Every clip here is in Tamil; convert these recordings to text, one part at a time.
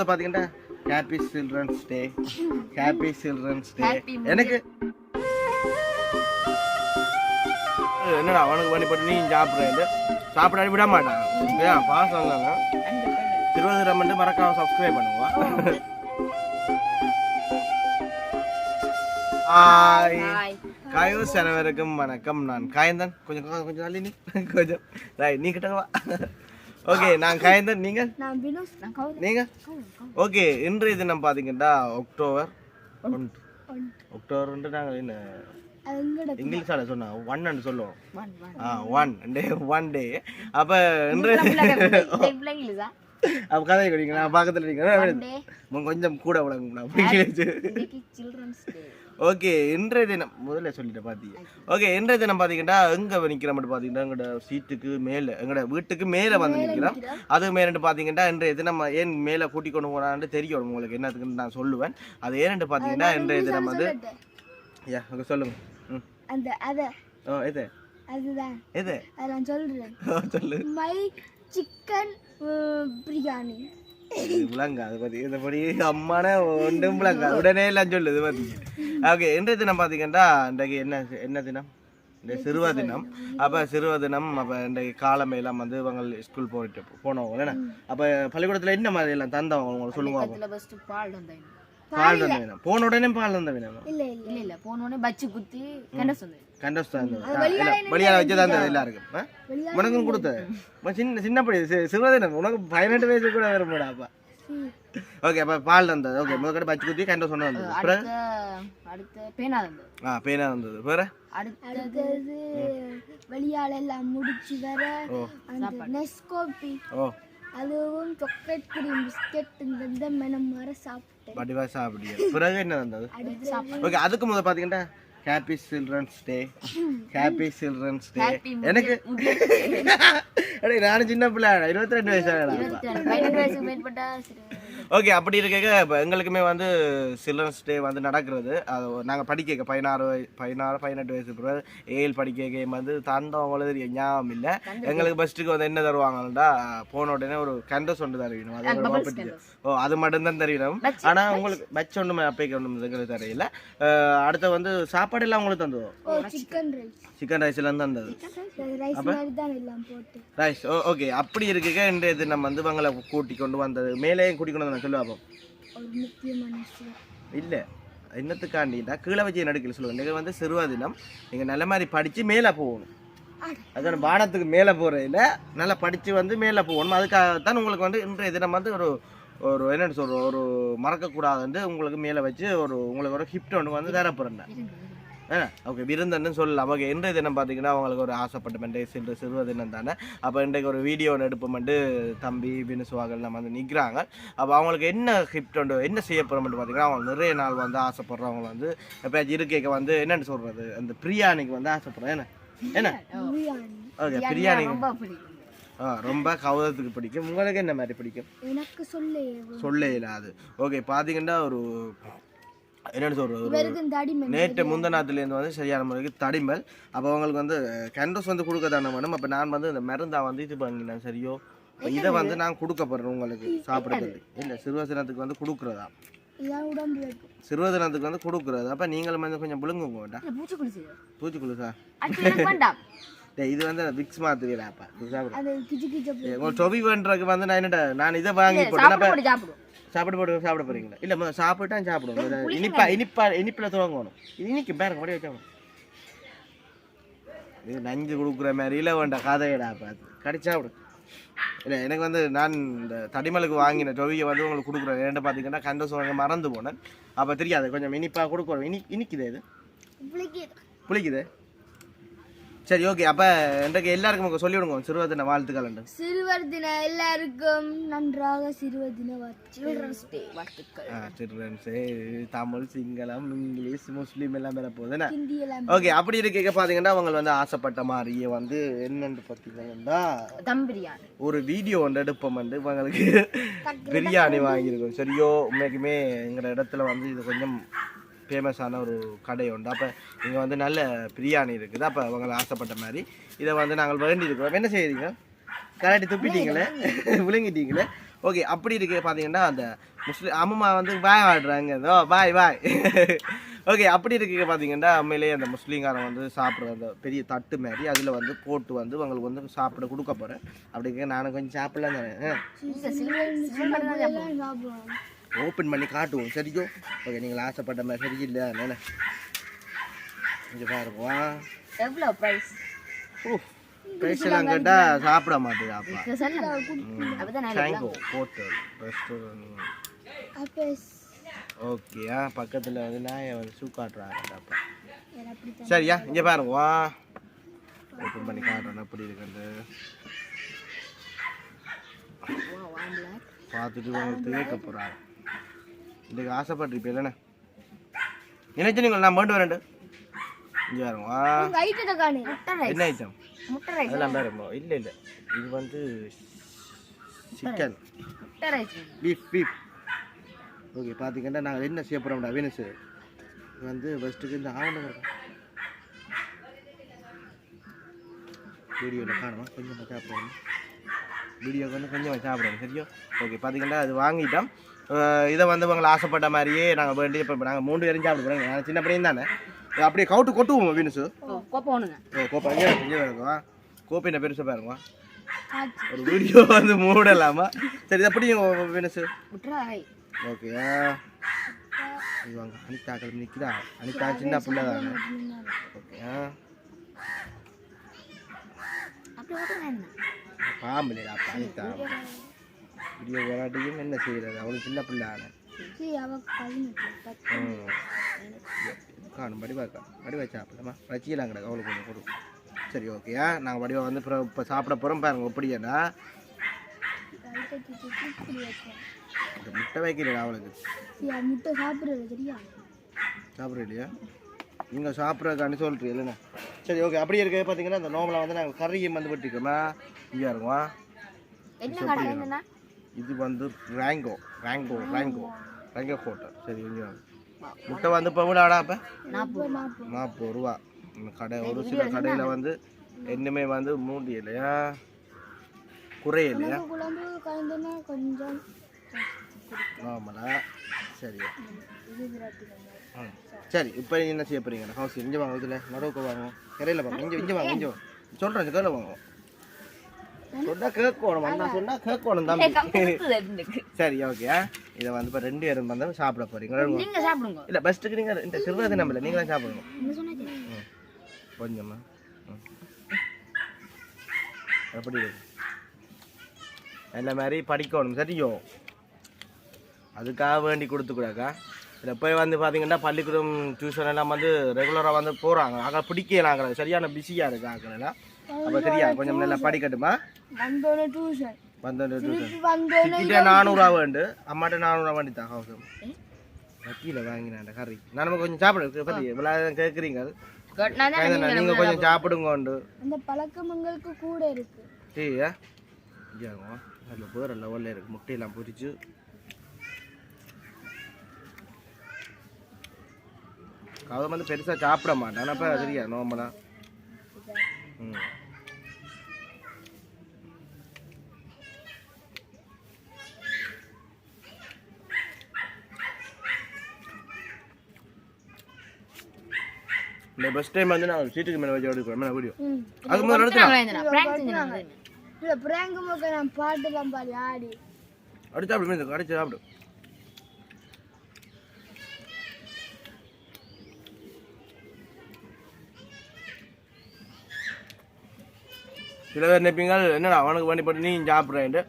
பார்த்தீங்கன்னா happy children's day happy children's day எனக்கு என்னடா அவனுக்கு பண்ணி போட்டு நீ சாப்பிட்றேன் சாப்பிட விட மாட்டான். ஏன் பாஸ் வந்தாங்க திருவதிரம் வந்து மறக்காம சப்ஸ்கிரைப் பண்ணுவோம் ஹாய் காயூஸ் அனைவருக்கும் வணக்கம். நான் காயந்தன். கொஞ்சம் கொஞ்சம் கொஞ்சம் தள்ளி நீ. கொஞ்சம். நீ கிட்ட வா. ஓகே நான் காயந்தன். நீங்கள் நீங்கள் ஓகே இன்றைய தினம் பார்த்தீங்கன்னா அக்டோபர் ஒன்று. அக்டோபர் நாங்கள் என்ன? இங்கிலீஷால சொன்னா ஒன்னு சொல்லுவோம். ஆ ஒன் டே ஒன் டே அப்போ இன்று பிள்ளைங்களா அப்போ கதை குடிங்க நான் பக்கத்தில் இருக்கேன் டே கொஞ்சம் கூட விளங்குங்களா ஓகே இன்றைய தினம் முதல்ல சொல்லிட்டேன் பார்த்தீங்க ஓகே இன்றைய தினம் பார்த்தீங்கன்னா எங்கே நிற்கிற மட்டும் பார்த்தீங்கன்னா எங்களோட சீட்டுக்கு மேலே எங்களோட வீட்டுக்கு மேலே வந்து நிற்கிறோம் அது மேலே பார்த்தீங்கன்னா இன்றைய தினம் ஏன் மேலே கூட்டி கொண்டு போனான்னு தெரியும் உங்களுக்கு என்னத்துக்குன்னு நான் சொல்லுவேன். அது ஏன்னு பார்த்தீங்கன்னா இன்றைய தினம் வந்து யா சொல்லுங்க. ம். அந்த அத. ஓ எது? அதுதான். எது? அதை நான் சொல்றேன். ஓ, சொல்லு. மை சிக்கன் பிரியாணி இது விளங்கா அது பத்தி இதை படி அம்மான ஒன்றும் விளங்கா. உடனே எல்லாம் சொல்லுது பத்தி. ஓகே இன்றைய தினம் பார்த்தீங்கன்னா இன்றைக்கு என்ன என்ன தினம்? இந்த சிறுவ தினம். அப்போ சிறுவ தினம் அப்போ இன்றைக்கு காலமே எல்லாம் வந்து இவங்க ஸ்கூல் போயிட்டு போனவங்க என்ன அப்போ பள்ளிக்கூடத்தில் என்ன மாதிரி எல்லாம் தந்தவங்க உங்களுக்கு ஃபர்ஸ்ட் பால் தந்த வேணும் போன உடனே பால் தந்த வேணும் இல்ல இல்ல. இல்ல இல்ல. போன உடனே பச்சு குத்தி கண்டஸ் வந்தது கண்டஸ்ட் வெளியால வச்சு தந்தது எல்லாருக்கும்? உனக்கும் கொடுத்தது சின்ன சின்ன படி சி- சிறுவ தினம் உனக்கு பதினெட்டு வயசு கூட வருமாடா அப்பா. ஓகே அப்போ பால் தந்தது. ஓகே முதல்கட்ட பச்சு குத்தி கண்டஸ்ட் ஒன்று வந்தது. அப்புறம்? அடுத்த அடுத்த பேனா வந்தது ஆ பேனா வந்தது வேற? அடுத்தது வெளியால எல்லாம் முடிச்சு வர அந்த நெஸ்கோபி. ஓ. அதுவும் சாக்லேட் கிரீம் பிஸ்கெட் இந்த மனம் வர சாப்பிட்டேன். வடிவா சாப்பிடிய பிறகு என்ன வந்தது? ஓகே அதுக்கு முதல்ல பார்த்தீங்கன்னா happy children's day happy children's day எனக்கு அடே நானும் சின்ன பிள்ளை இருபத்தி ரெண்டு வயசு ஓகே அப்படி இருக்க இப்போ எங்களுக்குமே வந்து சில்ட்ரன்ஸ் டே வந்து நடக்கிறது. அது நாங்கள் படிக்க பதினாறு வய பதினாறு பதினெட்டு வயசு பிறகு ஏழு படிக்க வந்து தந்தவங்களும் தெரியும் ஞாபகம் இல்லை. எங்களுக்கு ஃபஸ்ட்டுக்கு வந்து என்ன தருவாங்கன்னா போன உடனே ஒரு கண்டஸ் ஒன்று தருவினோம் அது. ஓ அது மட்டும்தான் தெரியணும் ஆனால் உங்களுக்கு பட்ச ஒன்றுமே அப்பைக்கு ஒன்றும் தெரியல. அடுத்து வந்து சாப்பாடு எல்லாம் உங்களுக்கு தந்துவோம் சிக்கன் ரைஸ் எல்லாம் தந்தது. ரைஸ் ஓகே அப்படி இருக்க இன்றைய தினம் வந்து இவங்களை கூட்டி கொண்டு வந்தது. மேலேயும் கூட்டி கொண்டு வந்து சொல்லுவா அப்போ. ஒரு முக்கியமான விஷயம் இல்லை என்னத்துக்காண்டினா கீழே வச்சு நடுக்கல சொல்லுவாங்க நீங்கள் வந்து சிறுவ தினம் நீங்கள் நல்ல மாதிரி படித்து மேலே போகணும். அதான் வானத்துக்கு மேலே போகிறதில்ல நல்லா படித்து வந்து மேலே போகணும். அதுக்காகத்தான் உங்களுக்கு வந்து இன்றைய தினம் வந்து ஒரு ஒரு என்னென்னு சொல்கிறோம் ஒரு மறக்கக்கூடாதுன்ட்டு உங்களுக்கு மேலே வச்சு ஒரு உங்களுக்கு ஒரு கிஃப்ட் ஒன்று வந்து தரப்போகிறேன் ஓகே விருந்தன்னு சொல்லலாம் ஓகே இன்றைய தினம் பார்த்தீங்கன்னா அவங்களுக்கு ஒரு ஆசைப்பட்ட சிறு சிறுவ தினம் தானே. அப்போ இன்றைக்கு ஒரு வீடியோ எடுப்போம்ட்டு தம்பி வினுசுவாகள் நம்ம வந்து நிற்கிறாங்க அப்போ அவங்களுக்கு என்ன கிஃப்ட் என்ன செய்ய போகிறோம்னு பார்த்தீங்கன்னா அவங்க நிறைய நாள் வந்து ஆசைப்படுறவங்க வந்து எப்பயாச்சும் இருக்கைக்கு வந்து என்னென்னு சொல்கிறது அந்த பிரியாணிக்கு வந்து ஆசைப்படுறேன் என்ன? என்ன? ஓகே பிரியாணி ரொம்ப பிடிக்கும். ஆ ரொம்ப கௌதத்துக்கு பிடிக்கும். உங்களுக்கு என்ன மாதிரி பிடிக்கும்? எனக்கு சொல்லே சொல்ல இயலாது ஓகே பார்த்தீங்கன்னா ஒரு என்னென்னு சொல்கிறது நேற்று முந்தநாத்துலேருந்து வந்து சரியான முறைக்கு தடிமல் அப்போ அவங்களுக்கு வந்து கேண்டோஸ் வந்து கொடுக்க தானே வேணும்? அப்போ நான் வந்து இந்த மருந்தா வந்து இது பண்ணினேன். சரியோ? இதை வந்து நான் கொடுக்க போகிறேன் உங்களுக்கு சாப்பிட்றது இல்லை சிறுவசனத்துக்கு வந்து கொடுக்குறதா? சிறுவசனத்துக்கு வந்து கொடுக்குறது. அப்போ நீங்களும் வந்து கொஞ்சம் புழுங்குங்க வேண்டாம். பூச்சிக்குழு சார் இது வந்து விக்ஸ் மாத்துவீடாப்பா இது சாப்பிடு. அது கிச்சு கிச்ச ஏய், உங்க டொவி பண்ணுறதுக்கு வந்து நான் என்னடா நான் இதை வாங்கி போட்டேன். சாப்பிட போட்டு சாப்பிட போறீங்களா? இல்லை முதல்ல சாப்பிட்டா சாப்பிடுவோம். இனிப்பா இனிப்பா இனிப்பில் துவங்கணும். இது இனிக்கு பாருங்க அப்படியே வச்சா இது நஞ்சு கொடுக்குற மாதிரி இல்லை வேண்டாம் கதையடா பார்த்து கடிச்சா விடு இல்லை எனக்கு வந்து நான் இந்த தடிமலுக்கு வாங்கின டொவியை வந்து உங்களுக்கு கொடுக்குறேன். ஏன்னு பார்த்தீங்கன்னா கண்டஸ் வாங்க மறந்து போனேன். அப்போ தெரியாது கொஞ்சம் இனிப்பாக கொடுக்குறோம் இனி இனிக்குது இது? புளிக்குது? சரி ஓகே அப்போ இன்றைக்கு எல்லாருக்கும் சொல்லி விடுங்க சிறுவத்தின வாழ்த்துக்கள். சிறுவர் தின எல்லாருக்கும் நன்றாக சிறுவர் தின வாழ்த்து சில்ட்ரன்ஸ் டே வாழ்த்துக்கள். சில்ட்ரன்ஸு தமிழ் சிங்களம் இங்கிலீஷ் முஸ்லீம் எல்லாம் பெற போகுதுன்னா ஓகே அப்படி இருக்க பார்த்தீங்கன்னா அவங்க வந்து ஆசைப்பட்ட மாதிரியே வந்து என்னன்னு பார்த்தீங்கன்னா தம் பிரியாணி ஒரு வீடியோ ஒன்று எடுப்போம் வந்து. இவங்களுக்கு பிரியாணி வாங்கியிருக்கோம். சரியோ உண்மைக்குமே எங்கள் இடத்துல வந்து இது கொஞ்சம் ஃபேமஸான ஒரு கடை உண்டு அப்போ இங்கே வந்து நல்ல பிரியாணி இருக்குது அப்போ அவங்க ஆசைப்பட்ட மாதிரி இதை வந்து நாங்கள் வேண்டியிருக்கிறோம் என்ன செய்கிறீங்க கராட்டி துப்பிட்டீங்களே விழுங்கிட்டீங்களே ஓகே அப்படி இருக்கு பார்த்தீங்கன்னா அந்த முஸ்லீம் அம்மா வந்து பாய் ஆடுறாங்க ஓ பாய் பாய் ஓகே அப்படி இருக்கு பார்த்தீங்கன்னா உண்மையிலேயே அந்த முஸ்லீம்காரன் வந்து சாப்பிட்ற அந்த பெரிய தட்டு மாதிரி அதில் வந்து போட்டு வந்து உங்களுக்கு வந்து சாப்பிட கொடுக்க போகிறேன் அப்படிங்க நானும் கொஞ்சம் சாப்பிடலாம் தானே ஓப்பன் பண்ணி காட்டுவோம் சரியோ ஓகே நீங்கள் ஆசைப்பட்ட மாதிரி சரியில்லை என்ன இங்கே பாருங்க வா எவ்வளோ ப்ரைஸ் ஓ பேசலாம் கேட்டால் சாப்பிட மாட்டேங்க அப்பா சொல்லுங்க. அப்பதான் நான் தேங்க்யூ ஹோட்டல் ரெஸ்டாரண்ட் பக்கத்தில் வந்து நாயை வந்து ஷூ காட்டுறாங்க அப்பா வேற அப்படி சரியா இங்கே பாருங்க வா. ஓப்பன் பண்ணி காட்டுறேன் எப்படி இருக்குது பார்த்துட்டு உங்களுக்கு கேட்க போகிறாங்க இதுக்கு ஆசைப்பட்டிருப்பீ இல்லைண்ணே. நினைச்சு நீங்கள்? நான் மட்டும் வரேன் இங்கே பாருங்க. வா. ஐட்டத்தை காணு? முட்டை ரைஸ் என்ன ஐட்டம் அதெல்லாம் வேறு இல்லை இல்லை. இது வந்து சிக்கன். பீஃப் பீஃப் ஓகே பார்த்தீங்கன்னா நாங்கள் என்ன செய்ய போகிறோம்டா வீனஸ் வந்து ஃபஸ்ட்டுக்கு இந்த ஆவணம் வீடியோவில் காணுமா? கொஞ்சம் சாப்பிடணும். வீடியோக்கு வந்து கொஞ்சம் சாப்பிடணும் சரியோ? ஓகே பார்த்தீங்கன்னா அது வாங்கிட்டோம். இதை வந்து உங்களை ஆசைப்பட்ட மாதிரியே நாங்கள் வேண்டி இப்போ நாங்கள் மூணு பேரும் சாப்பிட போகிறோம் நான் சின்ன பையன் தானே. அப்படியே கவுட்டு கொட்டுவோம் வீனஸு கோப்பை கோப்பா இங்கே இங்கே பாருங்க கோப்பை பெருசாக பாருங்க. ஒரு வீடியோ வந்து மூடலாமா? சரி எப்படி ரைஸ் ஓகே. வாங்க அனிதா கிளம்பி நிற்குதா அனிதா சின்ன பிள்ளை தானே. ஓகே. பாம்புலையா அப்பா அனிதா. வீடியோ விளையாட்டியும் என்ன செய்யறது? அவளுக்கு சின்ன பிள்ளை காணும் வடிவா இருக்கா? வடிவா சாப்பிடலாமா? வச்சிக்கலாம் கிடக்கு அவளுக்கு கொஞ்சம் கொடு. சரி ஓகேயா நாங்கள் வடிவா வந்து இப்போ சாப்பிட போகிறோம் பாருங்க எப்படியாடா முட்டை வைக்கிறேன் அவளுக்கு. முட்டை சாப்பிடுறது சரியா? சாப்பிட்ற இல்லையா நீங்கள் சாப்பிட்றதுக்காண்டி சொல்கிறீங்க இல்லைண்ணா? சரி ஓகே அப்படியே இருக்க பார்த்தீங்கன்னா இந்த நோம்பலை வந்து நாங்கள் கறியும் வந்து வெட்டிருக்கோமா இங்கே இருக்கும் இது வந்து ரேங்கோ ரேங்கோ ரேங்கோ ரேங்கோ ஹோட்டல் சரி இங்கே. முட்டை வந்து இப்போ விடாடா இப்போ நாற்பது நாற்பது ரூபா. கடை ஒரு சில கடையில் வந்து என்னமே வந்து மூடி இல்லையா? கலந்துன்னா கொஞ்சம் நார்மலா சரி இது விராட்டிக்கோங்க ஆ சரி இப்போ என்ன செய்ய போறீங்க? ஹவுஸ் இங்கே வாங்க இதில். நடுவுக்கு வாங்க. கரையில் வாங்க. இங்கே இங்கே வாங்க இங்கே வாங்க. சொல்கிறேன் கேள்வி வாங்க. சொன்னா கேட்கணும். வந்தா சொன்னா கேட்கணும் தம்பி. சரி ஓகே இதை வந்து இப்போ ரெண்டு பேரும் வந்து சாப்பிட போறீங்க நீங்க சாப்பிடுங்க. இல்லை பெஸ்ட்டுக்கு நீங்கள் இந்த சிறுவாதி நம்பல என்ன சொன்னாச்சு ம். கொஞ்சமா. எப்படி இந்த மாதிரி படிக்கணும் சரியோ? அதுக்காக வேண்டி கொடுத்துக்கூடாக்கா இதில் போய் வந்து பார்த்தீங்கன்னா பள்ளிக்கூடம் டியூஷன் எல்லாம் வந்து ரெகுலராக வந்து போகிறாங்க ஆக பிடிக்கலாங்கிறது சரியான பிஸியாக இருக்கு ஆக்கள் எல்லாம் அப்போ சரியா கொஞ்சம் நல்லா படிக்கட்டுமா? வந்தோடனே டியூஷன் டியூஷன் நானூறுரூவா வேண்டு. அம்மாட்ட நானூறுரூவா வேண்டி தான் வக்கீல வாங்கினேன் கறி. நான் நம்ம கொஞ்சம் சாப்பிட பற்றி இவ்வளோ கேட்குறீங்க நீங்கள் கொஞ்சம் சாப்பிடுங்கோண்டு அந்த பழக்கம் எங்களுக்கு கூட இருக்கு. இதாகும் அதில் வேறு லெவலில் இருக்குது முட்டையெல்லாம் பொரிச்சு. அவன் வந்து பெருசாக சாப்பிட மாட்டான். இப்போ சரியா நோம்பலா ம். இந்த பஸ் டைம் வந்து நான் சீட்டுக்கு மேலே வச்சு எடுக்கிறேன் மேலே வீடியோ அதுக்கு முதல்ல எடுத்துக்கலாம் இல்லை பிராங்க் மக்க நான் பாட்டுலாம் பாடி ஆடி. அடிச்சு சாப்பிடு மீன் அடிச்சு சாப்பிடு. சில பேர் நினைப்பீங்க என்னடா அவனுக்கு பண்ணி போட்டு நீ சாப்பிட்றேன்ட்டு.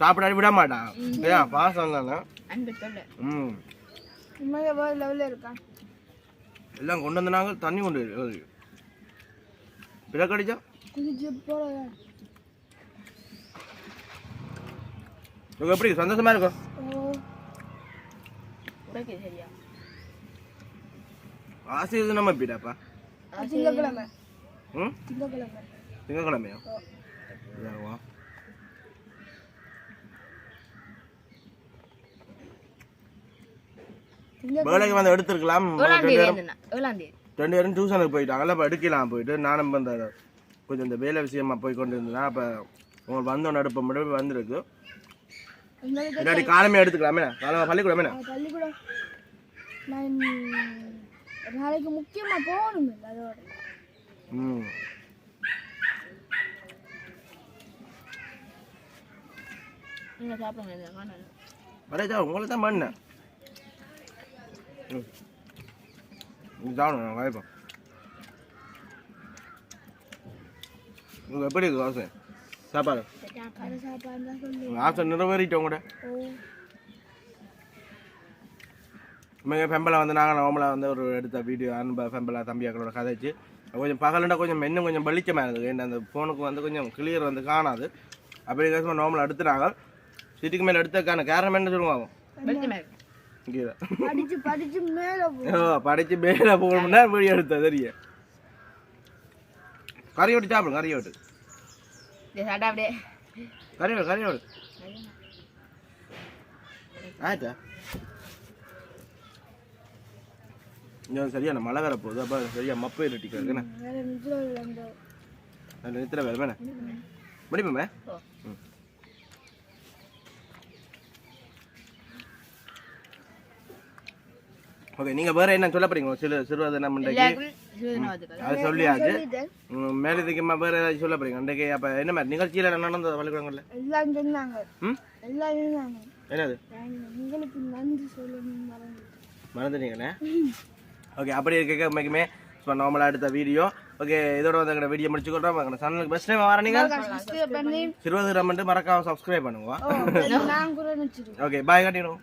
சாப்பிடாடி விட மாட்டான் ஏன் பாசம் தானே. ம். எல்லாம் கொண்டு வந்தாங்க தண்ணி கொண்டு பிறக்கடிச்சா உங்களுக்கு எப்படி? சந்தோஷமா இருக்கும் ஆசை இது நம்ம எப்படிடாப்பா திங்கக்கிழமை. ம்? திங்கக்கிழமை. திங்கக்கிழமையா வேலைக்கு வந்து எடுத்துருக்கலாம் ரெண்டு பேரும் டியூஷனுக்கு போயிட்டாங்கல்ல அப்போ எடுக்கலாம் போயிட்டு நானும் இந்த கொஞ்சம் இந்த வேலை விஷயமா போய் கொண்டு இருந்தேன் அப்போ உங்களுக்கு வந்தோன்னு அடுப்ப மட்டும் வந்திருக்கு இல்லாட்டி காலமே எடுத்துக்கலாமே காலமே பள்ளிக்கூடமே நாளைக்கு முக்கியமா போகணும் ம் நீங்க சாப்பிடுங்க உங்களை தான் பண்ணேன் சாப்பிடுங்க நான் வாய்ப்பேன் உங்களுக்கு எப்படி இருக்கு ஆசை சாப்பாடு? ஆசை நிறைவேறிட்டோம் கூட இவங்க ஃபெம்பலை வந்து நாங்கள் நோமலை வந்து ஒரு எடுத்த வீடியோ அன்பா ஃபெம்பலா தம்பியாக்களோட கதைச்சு கொஞ்சம் பகலண்டா கொஞ்சம் இன்னும் கொஞ்சம் வெளிச்சமாக இருந்தது. ஏன்னா அந்த ஃபோனுக்கு வந்து கொஞ்சம் கிளியர் வந்து காணாது. அப்படி கேசமாக நோமலை எடுத்துனாங்க சிட்டிக்கு மேலே எடுத்ததுக்கான காரணம் என்ன சொல்லுவாங்க படிச்சு படிச்சு மேல போ. ஓ படித்து மேலே போகணும்னா வீடியோ எடுத்தா தெரிய? கறி விட்டு சாப்பிடுங்க கறி அப்படியே. கறி விடு கறி விடு ஆச்சா? இங்கே சரியான மழை வேற போகுது. அப்போ சரியா மப்பை இருட்டிக்கிறது என்ன நித்திர வேலை வேணே. முடிப்போமே? ஓ. ஓகே நீங்கள் வேறு என்ன சொல்ல போறீங்க? சிறு சிறுவது நம்ம இன்றைக்கு எல்லாருக்கும் சிறுநாவத்துக்கள் அது சொல்லியாச்சு மேலதிகமா வேறு ஏதாச்சும் சொல்ல போறீங்க? இன்றைக்கு அப்போ என்ன மாதிரி நிகழ்ச்சியில் என்ன நடந்தது பள்ளிக்கூடங்களில்? எல்லாம் சொன்னாங்க. ம்? எல்லாம் சொன்னாங்க. என்னது? உங்களுக்கு நன்றி சொல்லணும் மறந்து மறந்துட்டீங்கண்ணே ஓகே அப்படி இருக்க உண்மைக்குமே ஸோ நார்மலாக எடுத்த வீடியோ ஓகே இதோட வந்து எங்களோட வீடியோ முடிச்சுக்கிறோம் எங்களோட சேனலுக்கு பெஸ்ட் டைம் வர நீங்கள் சிறுவது ரம்மன்ட்டு மறக்காம சப்ஸ்கிரைப் நினச்சிருக்கேன் ஓகே பாய் கட்டிடும்